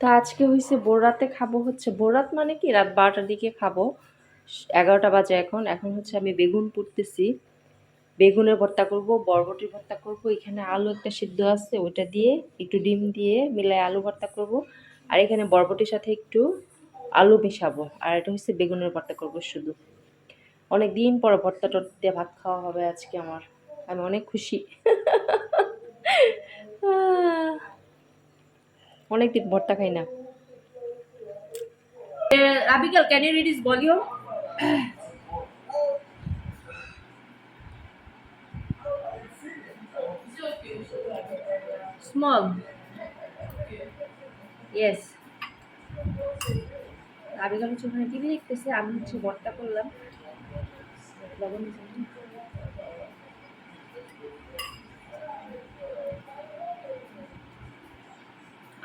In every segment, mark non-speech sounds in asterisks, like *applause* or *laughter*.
তো আজকে হয়েছে বোরাতে খাব হচ্ছে বোরাত মানে কি? রাত বারোটার দিকে খাব। এগারোটা বাজে এখন এখন হচ্ছে আমি বেগুন পুড়তেছি। বেগুনের ভর্তা করব, বরবটির ভর্তা করব, এখানে আলু একটা সিদ্ধ আছে, ওইটা দিয়ে একটু ডিম দিয়ে মিলাই আলু ভর্তা করব। আর এখানে বরবটির সাথে একটু আলু মেশাবো, আর এটা হচ্ছে বেগুনের ভর্তা করব শুধু। অনেক দিন পর ভর্তা টর্তা দিয়ে ভাত খাওয়া হবে আজকে আমার, আমি অনেক খুশি। *laughs* অনেকদিন ভর্তা খাই না। আবিকাল can you read is volume small yes আবিকাল হচ্ছে ওখানে টিভি দেখতেছে, আমি হচ্ছে ভর্তা করলাম। লবণ দিয়েছি না?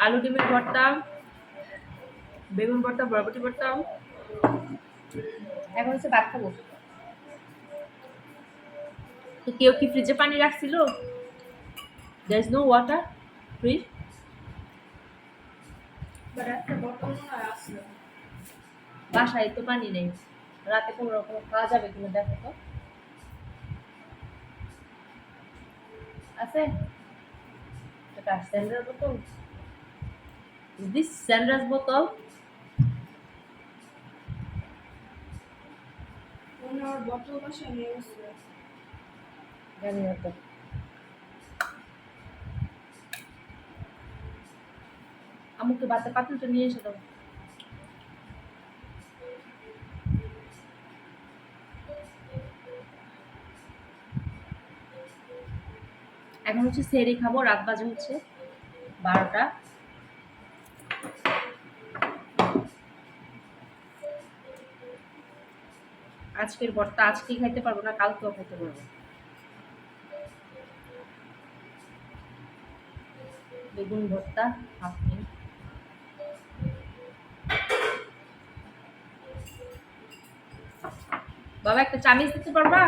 আলু ডিমের ভর্তা বেগুন ভর্তা বরবটি ভর্তা। এখন হচ্ছে ভাত খাব। তো কেউ কি ফ্রিজে পানি রাখছিল? There is no water fridge বাসায় তো পানি নেই। রাতে কোনো রকম খাওয়া যাবে কিনা দেখো তো। আছে? এটা স্যান্ডার বোতল Is this Sandra's বোতল জানি না তো। আমুকে বাতে পাতিলটা নিয়ে এসে দাও। এখন হচ্ছে সেরি খাব রাত বাজে হচ্ছে বারোটা। আজকের ভর্তা আজকেই খাইতে পারব না কালকেও খাইতে পারব। বেগুন ভর্তা, হাফ বাবা, একটা চামিচ দিতে পারবা?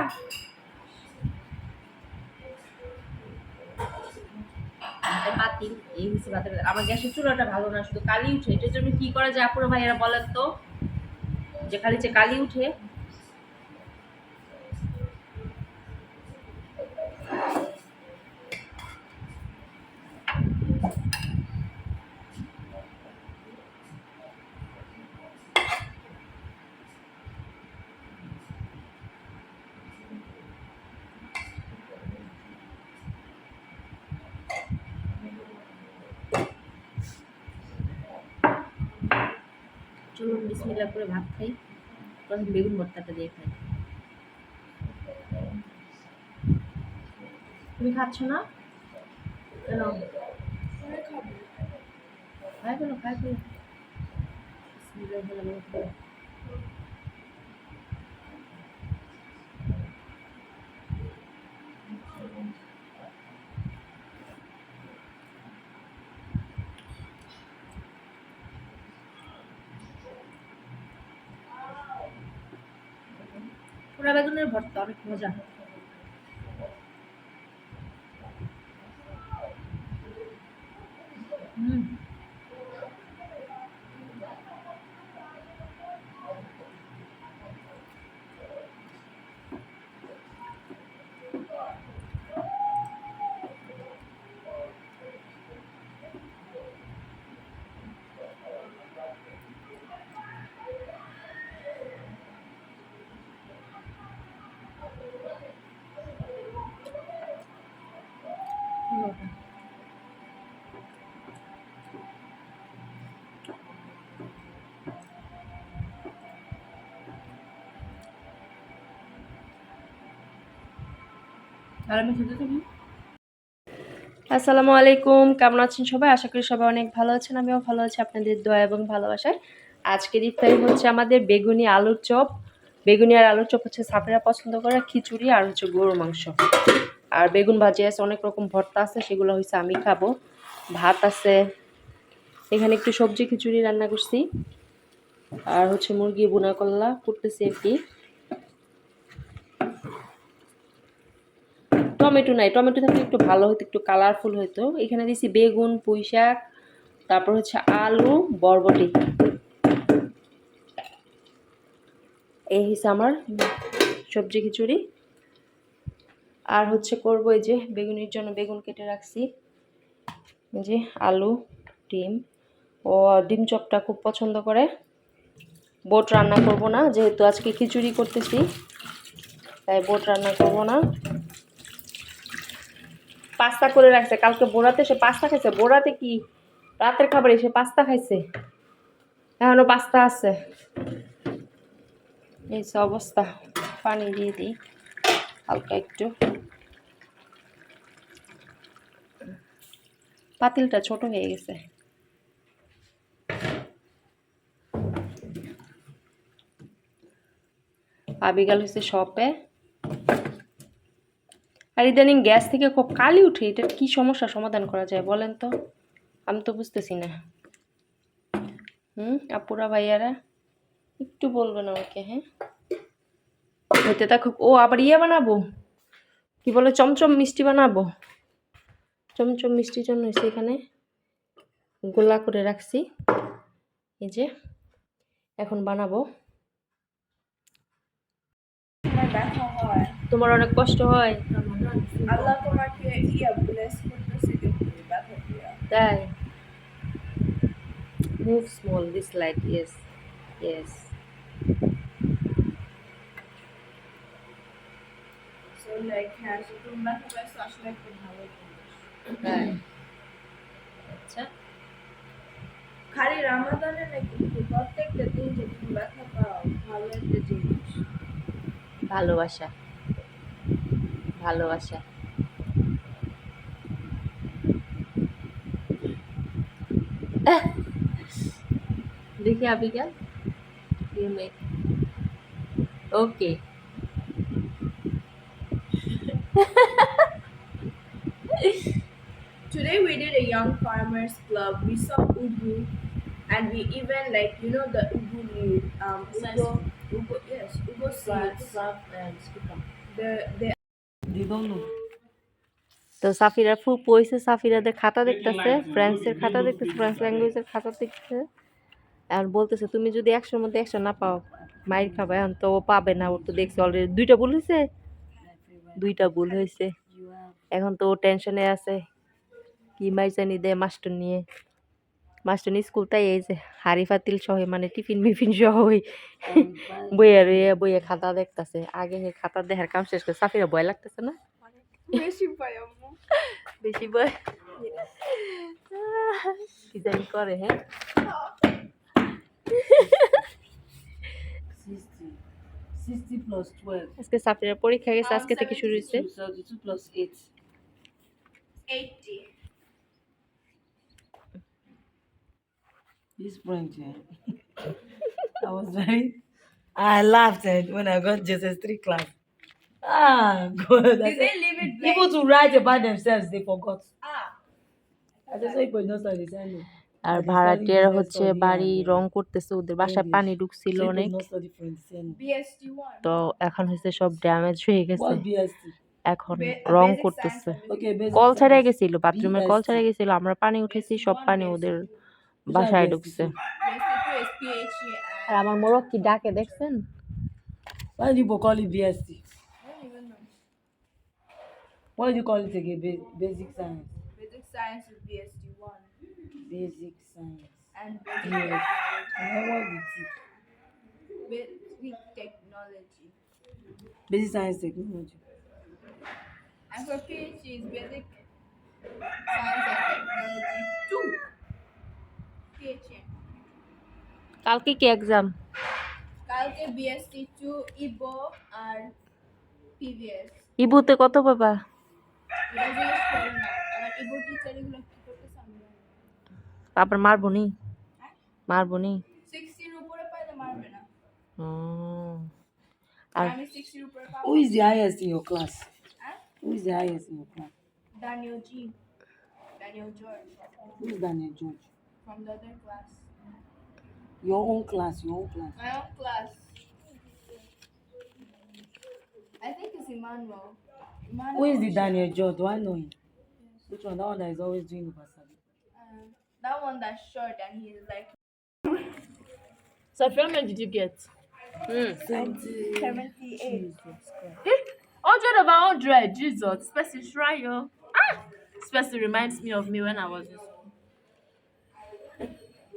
পাতিল এই হচ্ছে ভাতের আমার গ্যাসের চুলাটা ভালো না, শুধু কালি উঠে। এটার জন্য কি করা যায় আপুরা ভাইয়েরা বলেন তো? যে খালি যে কালি উঠে। চলুন বিসমিল্লা করে ভাত খাই। প্রথম বেগুন ভর্তাটা দিয়ে খাই। তুমি খাচ্ছ না? কেন? খাই কেন? খাই কেন? বিসমিল্লাহ বেগুনের ভর্তা অনেক মজা। হুম। আসসালামু আলাইকুম, কেমন আছেন সবাই? আশা করি সবাই অনেক ভালো আছেন, আমিও ভালো আছি, আপনাদের দোয়া এবং ভালোবাসায়। আজকের ইফতারি হচ্ছে আমাদের বেগুনি আলুর চপ। বেগুনি আর আলুর চপ হচ্ছে সাপেরা পছন্দ করে, খিচুড়ি আর হচ্ছে গরুর মাংস। আর বেগুন ভাজি আছে, অনেক রকম ভর্তা আছে, সেগুলো হচ্ছে আমি খাব। ভাত আছে, এখানে একটু সবজি খিচুড়ি রান্না করছি। আর হচ্ছে মুরগি বোনা করলা করতেছি কি। টমেটো নাই, টমেটো থাকলে একটু ভালো হতো একটু কালারফুল হতো এখানে দিয়েছি বেগুন পুঁই শাক তারপর হচ্ছে আলু, বরবটি। এই হচ্ছে আমার সবজি খিচুড়ি। আর হচ্ছে করব এই যে বেগুনের জন্য বেগুন কেটে রাখছি। এই যে আলু, ডিম। ও ডিম চপটা খুব পছন্দ করে। বোট রান্না করব না, যেহেতু আজকে খিচুড়ি করতেছি, তাই বোট রান্না করব না। পাস্তা করে রাখছে। কালকে বোরাতে সে পাস্তা খাইছে। বোরাতে কি? রাতের খাবারে সে পাস্তা খাইছে? এখনও পাস্তা আছে। এই অবস্থা। পানি দিয়ে দিই। হালকা একটু। পাতিলটা ছোট হয়ে গেছে। আবিগাল হয়েছে শপে। আর ইদানিং গ্যাস থেকে খুব কালি উঠে, এটা কি সমস্যা সমাধান করা যায় বলেন তো? আমি তো বুঝতেছি না। হুম, আপুরা, ভাইয়ারা, একটু বলবেন আমাকে হ্যাঁ? হইতে থাকুক ও আবার ইয়ে বানাবো? কি বলে, চমচম মিষ্টি বানাবো? চমচম মিষ্টির জন্য হচ্ছে এখানে। গোলা করে রাখছি। এই যে, এখন বানাবো তোমার ব্যথা হয় তোমার অনেক কষ্ট হয়। আল্লাহ তোমাকে ইয়া ব্লেস করতেছে দেখি ব্যথা দিয়া। তাই? Move small this light yes yes so like হ্যাঁ আসলে একটু ভালো তাই। আচ্ছা। খালি রামাদানে নাকি প্রত্যেকটা দিন যে তুমি ব্যথা পাও ভালো একটা জিনিস। ভালোবাসা। ভালোবাসা আহ! দেখি আবিকা ওকে Today we did a young farmers club. We saw ugu, and we even like you know the ugu leaf. Um, ugu, ugu, yes, ugu seeds. The the তো সাফিরা ফুল পয়সে সাফিরাদের খাতা দেখতেছে, ফ্রেন্সের খাতা দেখতেছে, ফ্রেন্স ল্যাঙ্গুয়েজের খাতা দেখতেছে। আর বলতেছে, তুমি যদি একশোর মধ্যে একশো না পাও, মাইর খাবে, এখন তো ও পাবে না, ওর তো দেখছি অলরেডি দুইটা ভুল হয়েছে দুইটা ভুল হয়েছে এখন তো ও টেনশনে আছে, কি মাইজানি দেয় মাস্টার নিয়ে। মাস্টার নিয়ে স্কুল তাই এই যে হাড়ি ফাতিল সহ মানে টিফিন মিফিন সহ ওই বইয়া রইয়া বইয়া খাতা দেখতেছে আগে হে খাতা দেখার কাম শেষ করে সাফিরা ভয় লাগতেছে না বেশি ভয় আম্মু। বেশি বই কি জানি করে হ্যাঁ. আজকে সাফিরার পরীক্ষা গেছে আজকে থেকে শুরু হয়েছে Two seventy-two plus eight. 80. This French. eh? I was very. I laughed eh, when I got JSS three class. Ah, God. I Did said, they leave it blank? people to write about themselves, they forgot. Ah. I just say, but not I know. আর ভাড়াটিয়ারা হচ্ছে বাড়ি রং করতেছে ওদের বাসায় পানি ঢুকছিল অনেক. তো এখন হচ্ছে সব ড্যামেজ হয়ে গেছে এখন রং করতেছে কল ছেড়ে. গেছিল বাথরুমের কল. ছেড়ে গেছিল আমরা পানি উঠেছি সব পানি ওদের বাসায় BSc ঢুকছে too? BST two is PhD R and আমার মোরগ কি ডাকে দেখছেন Why do people call it BSc? I don't even know. What do you call it again? Ba- basic science. Basic science is BST one Basic science. and basic Yes. technology. And then what is it? Basic technology. Basic science technology. And for PhD is basic science and technology two. কালকে কি exam কালকে BST two ইবো আর PVS ইবুতে কত পাবা আবার মারবো নি মারবো নি আর? হ্যাঁ Who is the highest in your class? Daniel G. Daniel George Who is Daniel George? From the other class. Your own class, your own class. My own class. I think it's Emmanuel. Emmanuel Who is the Daniel George? Do I know him? Which one? That one that is always doing the Basabi. Uh, that one that's short and he's like *laughs* So, how many did you get? Hmm 78. Hundred over hundred, Jesus. Spessy try yo. Ah! Spessy reminds me of me when I was in school. Yes, now they get on No,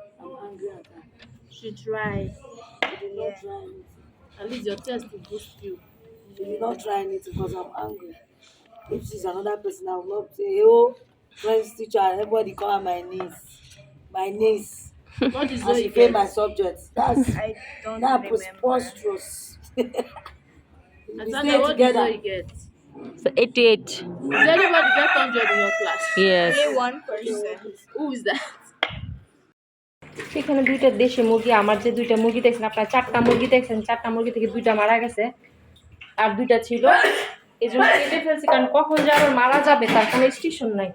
I'm angry at her. She try. She did not try anything. At least your test will boost you. She did not try anything because I'm angry. If she's another person, I will not say, oh, French teacher, everybody call her my niece. My niece. *laughs* What is And all she you failed my subject. That's I don't that remember. preposterous. I we said, stay what is all together. you get? So 88 Is anybody get 100 in your class? yes Only one person. Who is that? সেখানে দুইটা দেশি মুরগি, আমার যে দুইটা মুরগি দেখছেন, আপনার চারটা মুরগি দেখছেন, চারটা মুরগি থেকে দুইটা মারা গেছে, আর দুইটা ছিল। এই জন্য কেটে ফেলছি কারণ কখন যে আবার মারা যাবে, তার কোনো স্টেশন নাই।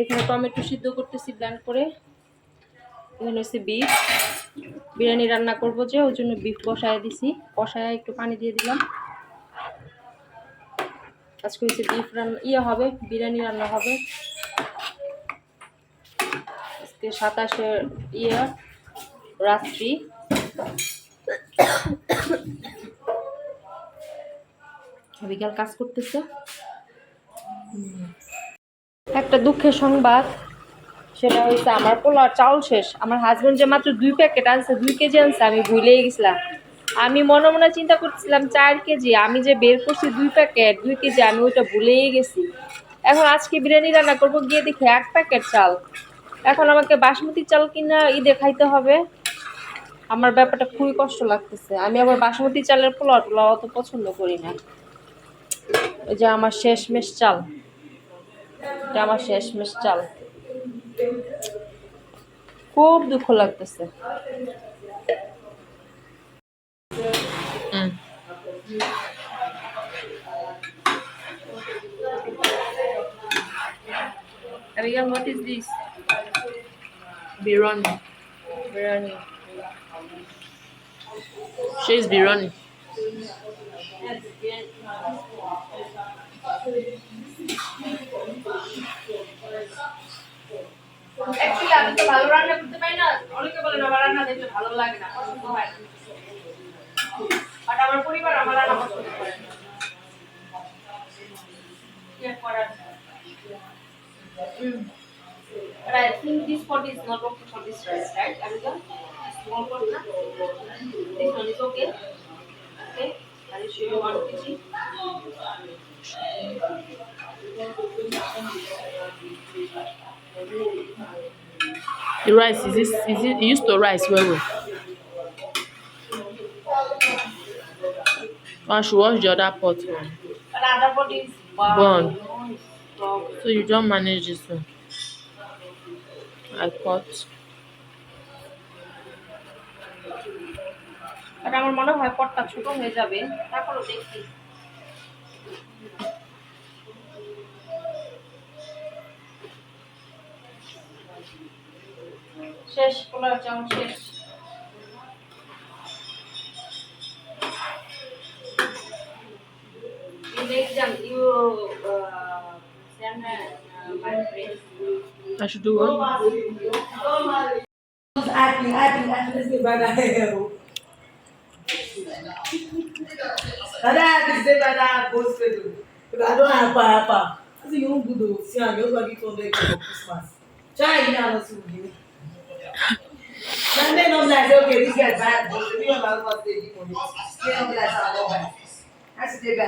এখানে টমেটো সিদ্ধ করতেছি ব্ল্যান্ড করে। এখানে হচ্ছে বিফ বিরিয়ানি রান্না করব যে, ওই জন্য বিফ কষায় দিছি। কষায় একটু পানি দিয়ে দিলাম। আজকে হচ্ছে বিফ রান্না ইয়ে হবে, বিরিয়ানি রান্না হবে। আজকে সাতাশে ইয়ে রাত্রি। বিকাল কাজ করতেছে। একটা দুঃখের সংবাদ, সেটা হয়েছে আমার পোলার চাউল শেষ। আমার হাজব্যান্ড যে মাত্র দুই প্যাকেট আনছে, দুই কেজি আনছে, আমি ভুলেই গেছিলাম। আমি মনে মনে চিন্তা করছিলাম চার কেজি। আমি যে বের করছি দুই প্যাকেট দুই কেজি, আমি ওইটা ভুলেই গেছি। এখন আজকে বিরিয়ানি রান্না করব, গিয়ে দেখি এক প্যাকেট চাল। এখন আমাকে বাসমতি চাল কিনা ঈদে খাইতে হবে। আমার ব্যাপারটা খুবই কষ্ট লাগতেছে। আমি আবার বাসমতি চালের পোলাও টোলাও অত পছন্দ করি না। ওই যে আমার শেষমেশ চাল। এটা আমার শেষমেশ চাল। খুব দুঃখ লাগতেছে. Abigail, what is this? Birani. Biryani. She's Birani. Actually, আমি তো ভালো রান্না করতে পারি না অনেকে বলেন আমার রান্না দেখলে ভালো লাগে না পছন্দ হয় না বাট আমার পরিবার আমার রান্না পছন্দ করে না। কি আর করার? But I think this pot is not okay for this rice, right, Abigail? Small pot, na? This one is okay? Okay. Are you sure you want kg? The rice is this is it used to rice well well. One should wash the other pot. But other pot is burnt. Burnt. you know, it's strong. So you don't manage this one. I cut. But আমার মনে হয় পটটা ছোট হয়ে যাবে তারপরও দেখি শেষ পোলাও চাউল শেষ exam, you uh, send. I should do what? Acting, acting, acting. Let's get back out here. Dada had to say that I have both because I don't have power. power. I think you won't go to see and you're going to for Christmas. Try it now, not to give me. Sunday, no, I say, okay, this guy's bad. You don't have to say it for me. You don't have to say it for me. I say,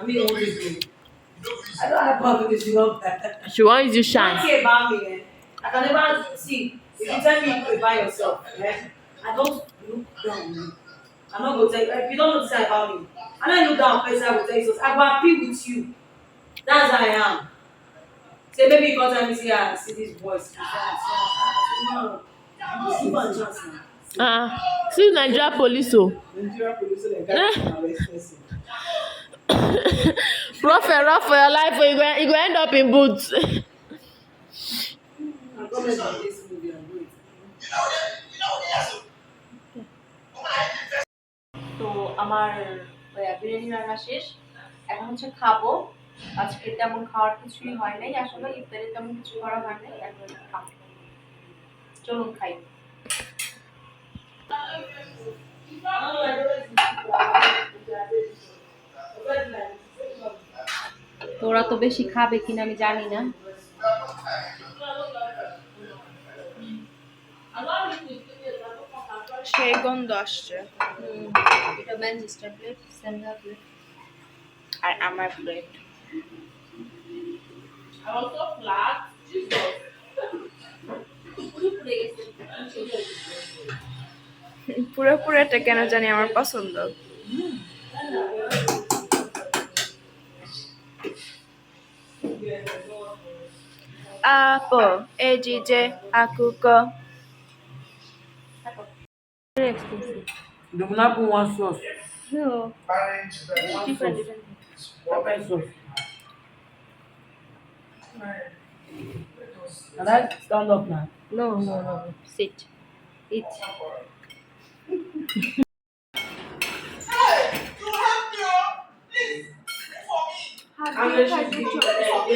I mean, only I don't have power with you. She wants you Don't shine. care about me, man. I can never see. If you tell me you by yourself, man, I don't look down. you. I'm not gonna tell you. If you don't know this about me, I don't look down on person. I will tell you. So I will appeal with you. That's how I am. Say maybe you got time see ah see this boys. No, give am chance now. Ah, see Nigeria police oh. Nigeria police say *laughs* person. Run for your life, or you go you end up in boots. তো আমার বিরিয়ানি রান্না শেষ এখন হচ্ছে খাব আজকে তেমন খাওয়ার কিছুই হয় নাই আসলে ইফতারে তেমন কিছু করা হয় নাই এখন চলুন খাই ওরা তো বেশি খাবে কিনা আমি জানি না। সেই গন্ধ আসছে। এটা আর আমার প্লেট পুরো পুরোটা কেন জানি আমার পছন্দ। apụl ejije akụkọ Dominar com uma sauce. Não. Diferente. Right? Stand up now. No, no, no. Sit. Eat.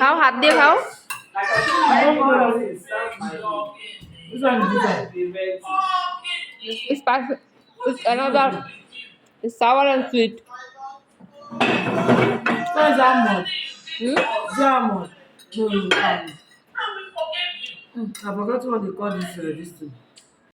How hard they how? Like I don't know what is. That's my job. This one is different. It's, spicy. it's another. It's sour and sweet. Hmm? It's not almond. Hmm? Almond. No, almond. Mm, I forgot what they call this. Uh, this thing.